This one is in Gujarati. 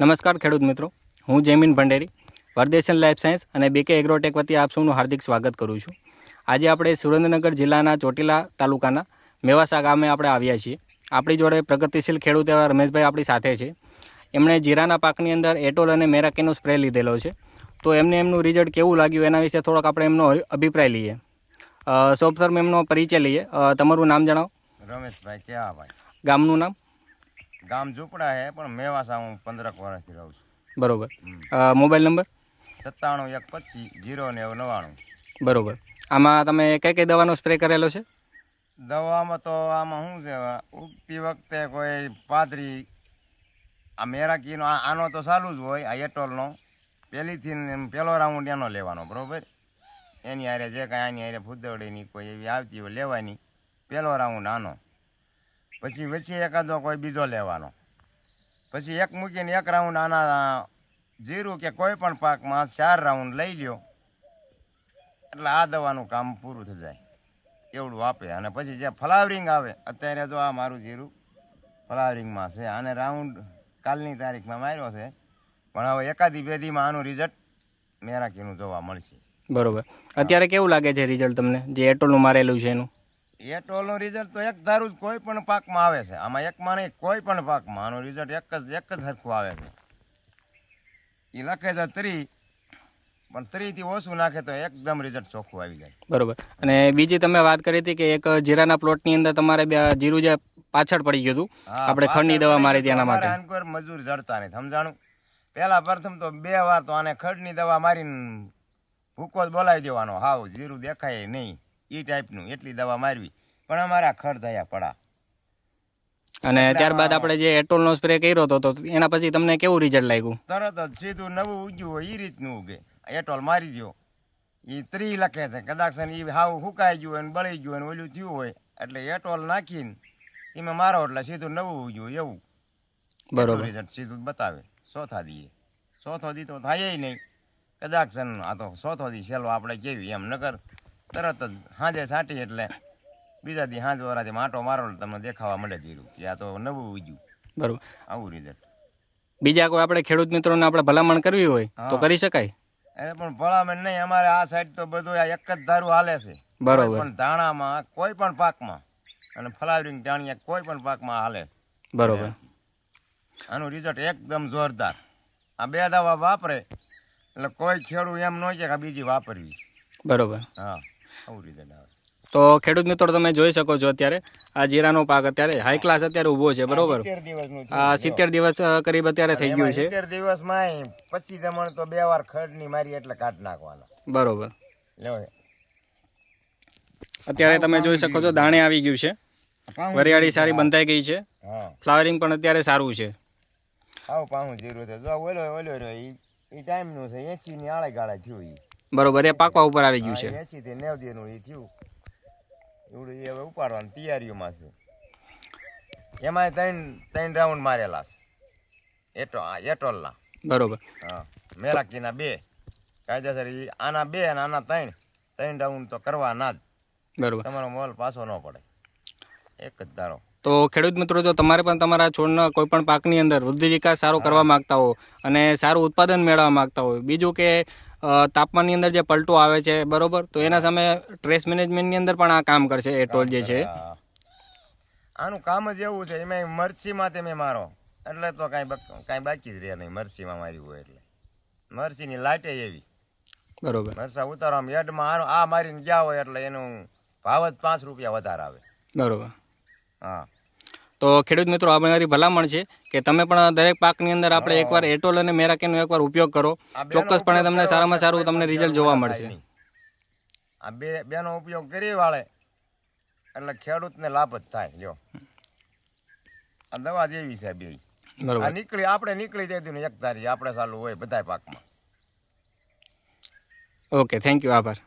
નમસ્કાર ખેડૂત મિત્રો. હું જૈમિન ભંડેરી વર્દેશન લાઈફ સાયન્સ અને બીકે એગ્રોટેક વતી આપ સૌનું હાર્દિક સ્વાગત કરું છું. આજે આપણે સુરેન્દ્રનગર જિલ્લાના ચોટીલા તાલુકાના મેવાસા ગામે આપણે આવ્યા છીએ. આપણી જોડે પ્રગતિશીલ ખેડૂત એવા રમેશભાઈ આપણી સાથે છે. એમણે જીરાના પાકની અંદર એટોલ અને મેરાકીનો સ્પ્રે લીધેલો છે. તો એમને એમનું રિઝલ્ટ કેવું લાગ્યું? એના વિશે થોડોક આપણે એમનો અભિપ્રાય લઈએ. સૌપ્રથમ એમનો પરિચય લઈએ. તમારું નામ જણાવો. રમેશભાઈ ગામનું નામ? ગામ ઝૂંપડા હે પણ મેવાસા હું પંદરક વર્ષથી રહું છું. બરોબર. Mobile number? સત્તાણું એક પચીસ જીરો નેવું નવ્વાણું. બરોબર. આમાં તમે કઈ કઈ દવાનો સ્પ્રે કરેલો છે? દવામાં તો આમાં શું છે ઉગતી વખતે કોઈ પાદરી આ મેરાકીનો આનો તો ચાલુ જ હોય આ એટોલનો. પહેલીથી પહેલો રાઉન્ડ એનો લેવાનો બરાબર? એની હારે જે કાંઈ આની હારે ફૂદવડીની કોઈ એવી આવતી હોય લેવાની. પહેલો રાઉન્ડ આનો. પછી વચ્ચે એકાદો કોઈ બીજો લેવાનો. પછી એક મૂકીને એક રાઉન્ડ આના જીરું કે કોઈ પણ પાકમાં ચાર રાઉન્ડ લઈ લ્યો. એટલે આ દવાનું કામ પૂરું થઈ જાય. એવડું આપે. અને પછી જે ફ્લાવરિંગ આવે, અત્યારે જો આ મારું જીરું ફ્લાવરિંગમાં છે. આને રાઉન્ડ કાલની તારીખમાં માર્યો છે. પણ હવે એકાદી બેદીમાં આનું રિઝલ્ટ મેરાકીનું જોવા મળશે. બરોબર. અત્યારે કેવું લાગે છે રિઝલ્ટ તમને? જે એટોલનું મારેલું છે એનું? એ ટોલનું રિઝલ્ટ તો એક ધારું જ કોઈ પણ પાકમાં આવે છે. આમાં એકમાં નહીં કોઈ પણ પાકમાં. આનું રિઝલ્ટ એક જ એક જ સરખું આવે છે. એ લખે છે ત્રી પણ ત્રીથી ઓછું નાખે તો એકદમ રિઝલ્ટ ચોખ્ખું આવી જાય. બરોબર. અને બીજી તમે વાત કરી હતી કે એક જીરાના પ્લોટની અંદર તમારે બે જીરું જે પાછળ પડી ગયું હતું આપણે ખડની દવા મારી હતી એના માટે. આને મજૂર જડતા નહીં સમજાણું? પહેલાં પ્રથમ તો બે વાર તો આને ખડની દવા મારીને ભૂકો જ બોલાવી દેવાનો. હાવ જીરું દેખાય નહીં. એ ટાઈપનું એટલી દવા મારવી. પણ અમારા ખડ થયા પડા. અને ત્યારબાદ આપણે જે એટોલનો સ્પ્રે કર્યો હતો તો એના પછી તમને કેવું રિઝલ્ટ લાગ્યું? તરત જ સીધું નવું ઉગ્યું હોય એ રીતનું ઉગે. એટોલ મારી દો એ ત્રી લખે છે કદાચ એ હાવ સુકાઈ ગયું હોય ને બળી ગયું હોય ને ઓલું થયું હોય એટલે એટોલ નાખીને એમાં મારો એટલે સીધું નવું ઉગ્યું એવું. બરોબર. રિઝલ્ટ સીધું બતાવે. ચોથા દીએ. ચોથો દી તો થાય નહીં. કદાચ આ તો ચોથો દી છેલ્લો આપણે કેવી એમ નકર. તરત જ હાજે છાંટી એટલે બીજા દી હાંજ વરાથી માટો મારો તમને દેખાવા મળે જીરું કે આ તો નવું ઉગ્યું. બરોબર. આવું રિઝલ્ટ બીજા કોઈ આપણે ખેડૂત મિત્રોને આપણે ભલામણ કરવી હોય તો કરી શકાય? અરે પણ ભલામણ નહીં અમારે આ સાઈડ તો બધું આ એક જ ધારું હાલે છે. બરોબર. પણ ધાણામાં કોઈ પણ પાકમાં અને ફ્લાવરિંગ ટાણિયા કોઈ પણ પાકમાં હાલે છે. બરોબર. આનું રિઝલ્ટ એકદમ જોરદાર. આ બે દવા વાપરે એટલે કોઈ ખેડૂત એમ ન કે બીજી વાપરવી બરોબર. હા. આવું રિઝલ્ટ આવે. તો ખેડૂત મિત્રો તમે જોઈ શકો છો અત્યારે આ જીરાનો પાક અત્યારે હાઈ ક્લાસ અત્યારે ઊભો છે બરોબર? સિત્તેર આ સિત્તેર દિવસ કરીબ અત્યારે થઈ ગયું છે. સિત્તેર દિવસમાં પચીસ જમણ તો બે વાર ખડની મારી એટલે કાઢ નાખવાના. બરોબર. અત્યારે તમે જોઈ શકો છો દાણે આવી ગયું છે. વરિયાળી સારી બંધાઈ ગઈ છે. ફ્લાવરિંગ પણ અત્યારે સારું છે. આવું પાહું જીરું છે. જો ઓલો ઓલો રહ્યો એ ટાઈમનું છે એસી ની આળે ગાળે થયું બરોબર એ પાકવા ઉપર આવી ગયું છે. એસી થી નેવ દી નું ઈ થયું. એવડું ઈ હવે ઉપાડવાની તૈયારીઓમાં છે. એમાંય ત્રણ ત્રણ રાઉન્ડ મારેલા છે. એટો એટોલના. બરોબર. હા મેરાકીના બે. કાયદેસર આના બે અને આના ત્રણ. ત્રણ રાઉન્ડ તો કરવાના જ. બરોબર. તમારો મોલ પાછો ન પડે. એક જ ધારો. તો ખેડૂત મિત્રો જો તમારે પણ તમારા છોડના કોઈ પણ પાકની અંદર વૃદ્ધિ વિકાસ સારો કરવા માંગતા હો અને સારું ઉત્પાદન મેળવવા માંગતા હોય બીજું કે તાપમાનની અંદર જે પલટો આવે છે બરોબર? તો એના સામે ટ્રેસ મેનેજમેન્ટની અંદર પણ આ કામ કરશે એ ટોલ જે છે. આનું કામ જ એવું છે એમાં મરચીમાં તમે મારો. એટલે તો કાંઈ કાંઈ બાકી જ રહે નહીં મરચીમાં મારી હોય એટલે. મરસીની લાટે એવી. બરોબર. ઉતારો આમ હેડમાં આ મારીને ગયા હોય એટલે એનું ભાવ જ પાંચ રૂપિયા વધારે આવે. બરોબર. હા. તો ખેડૂત મિત્રો આ મારી ભલામણ છે કે તમે પણ દરેક પાકની અંદર આપણે એકવાર એટોલ અને મેરાકેનો એકવાર ઉપયોગ કરો. ચોક્કસપણે તમને સારામાં સારું તમને રિઝલ્ટ જોવા મળશે. આ બે બેનો ઉપયોગ કરી વાળે એટલે ખેડૂતને લાભ જ થાય જો. આ દવા જેવી છે બે બરાબર. બરોબર નીકળી આપણે નીકળી જતી ને એક તારી આપણે ચાલુ હોય બધા પાકમાં. ઓકે થેન્ક યુ આભાર.